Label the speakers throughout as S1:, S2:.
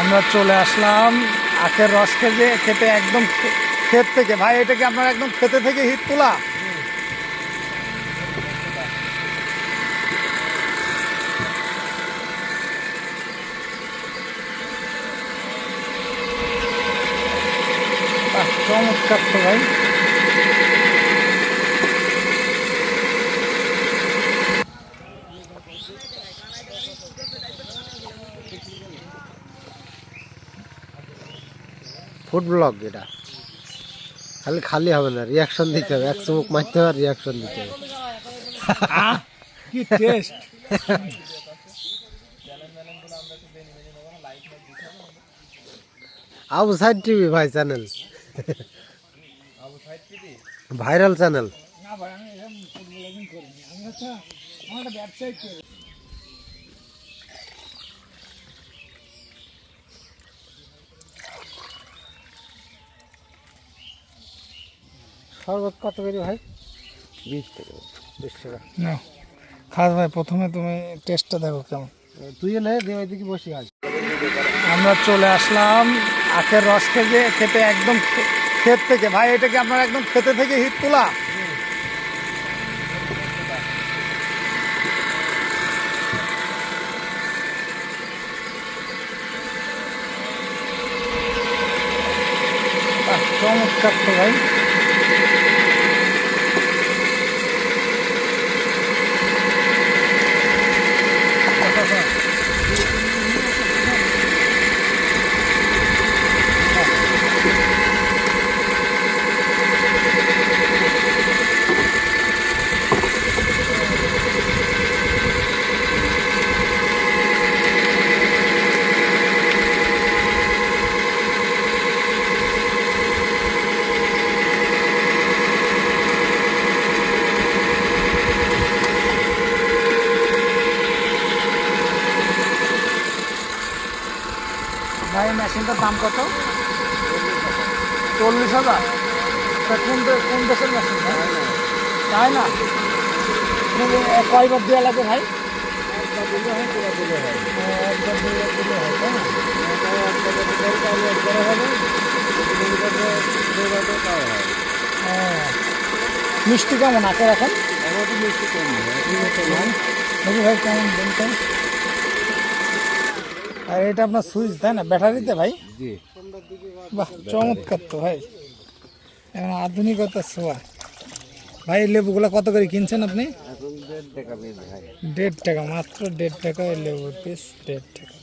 S1: আমরা চলে আসলাম আখের রস খেতে খেতে একদম ক্ষেত থেকে। ভাই, এটা কি আপনার একদম খেতে থেকে হিট তোলা? চমৎকার তো ভাই।
S2: ফুড ব্লগ এটা। খালি খালি হবে না রিয়াকশন দিতে হবে। এক চুমুক মারতে হবে রিয়াকশন দিতে হবে।
S1: কি টেস্ট
S2: আবু সাইড টিভি ভাই চ্যানেল ভাইরাল চ্যানেল
S1: না ভাই আমি এরকম ফুড ব্লগিং করিনি। আমি হচ্ছে আমার একটা
S2: শরবত কত করে ভাই? বিশ টাকা। বিশ টাকা।
S1: না খাস ভাই প্রথমে তুমি টেস্টটা দেখো কেমন।
S2: তুই এলে দেওয়ার ওইদিকে বসে আজ
S1: আমরা চলে আসলাম আখের রস থেকে খেতে একদম ক্ষেত থেকে। ভাই এটাকে আপনার একদম খেতে থেকে হিট তোলা বাহ, চমৎকার তো ভাই ভাই মেশিনটার দাম কত? চল্লিশ হাজার। তা কোন কোন দেশের মেশিন তাই না কয়বার দেওয়া লাগে ভাই? ও, একবার দুইবার দিলে হয়। মিষ্টি কেমন? আছে এখন ভাই কেমন বলতেন এটা আপনার সুইচ তাই না? ব্যাটারিতে ভাই? বাহ চমৎকার তো ভাই। এখন আধুনিকতার ছোঁয়া। ভাই লেবুগুলো কত করে কিনছেন আপনি?
S2: দেড় টাকা
S1: মাত্র দেড় টাকা লেবুর পিস দেড় টাকা।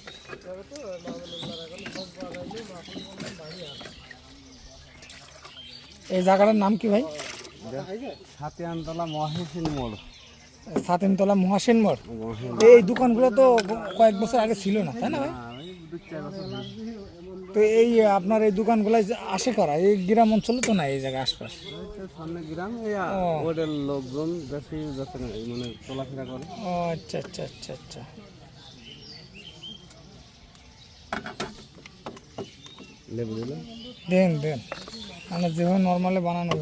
S1: এই জায়গাটার নাম কি ভাই?
S2: সাথে আনতলা মোড়।
S1: সাতিনতলা মহাসেন মোড়? এই দোকানগুলো তো কয়েক বছর আগে ছিল না তাই না ভাই? তো এই আপনার এই দোকানগুলো আসে করা? এই গ্রাম অঞ্চলে তো না এই জায়গা আশপাশ?
S2: সামনে গ্রাম। ওদের লোকজন বেশি যাচ্ছে না মানে চলাফেরা করে।
S1: ও আচ্ছা আচ্ছা আচ্ছা আচ্ছা।
S2: লেবু দিল?
S1: দেন দেন। মানে যেভাবে নর্মালি বানানো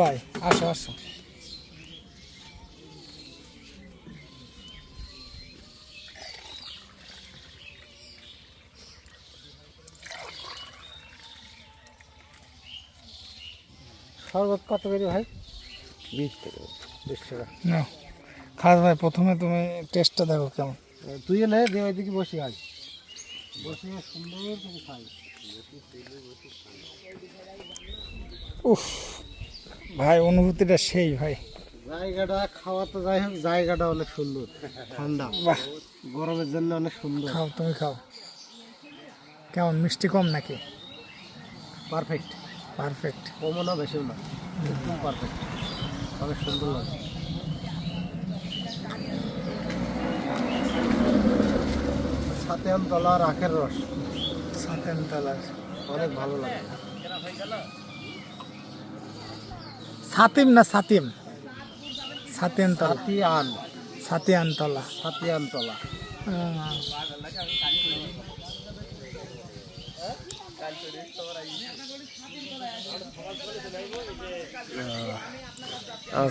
S1: ভাই আসো আসো।
S2: শরবত কত করে ভাই? বিশ টাকা। বিশ টাকা।
S1: না। খাস ভাই প্রথমে তুমি টেস্টটা দেখো কেমন।
S2: তুই এলে দিয়ে ওইদিকে বসে আজ বসে সুন্দর করে খাই।
S1: উফ ভাই অনুভূতিটা সেই ভাই।
S2: জায়গাটা খাওয়া তো যাই হোক জায়গাটা অনেক সুন্দর ঠান্ডা।
S1: বাহ।
S2: গরমের জন্য অনেক সুন্দর।
S1: খাও তুমি খাও। কেমন মিষ্টি কম নাকি?
S2: পারফেক্ট।
S1: পারফেক্ট
S2: কমও না বেশিও না একদম পারফেক্ট অনেক সুন্দর লাগে সাথে তলা রাখের রস।
S1: সাতেন তলার
S2: অনেক ভালো লাগে।
S1: সাতিম না সাতিম? সাতেন তলা
S2: সাথী আন
S1: সাতিয়ান। তলা
S2: সাথী আন তলা আর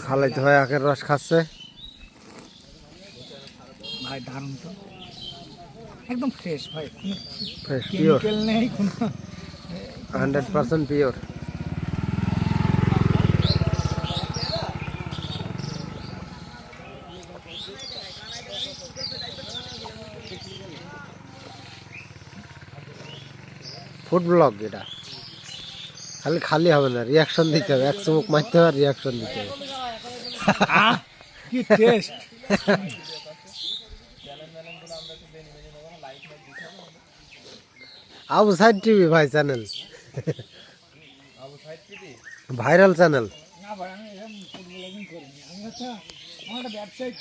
S2: খালাইতে হয় আখের রস খাচ্ছে।
S1: ভাই দারুণ তো। একদম ফ্রেশ ভাই।
S2: ফ্রেশ পিওর
S1: নেই কোনো
S2: hundred percent pure food vlog এটা। খালি খালি হবে না রিয়াকশন দিতে হবে। এক চুমুক মারতে হবে রিয়াকশন দিতে হবে।
S1: কি টেস্ট
S2: টিভি ভাই চ্যানেল ভাইরাল চ্যানেল
S1: না ভাই আমি ফুটবল একদিন আমি হচ্ছে আমার একটা ব্যবসায়িক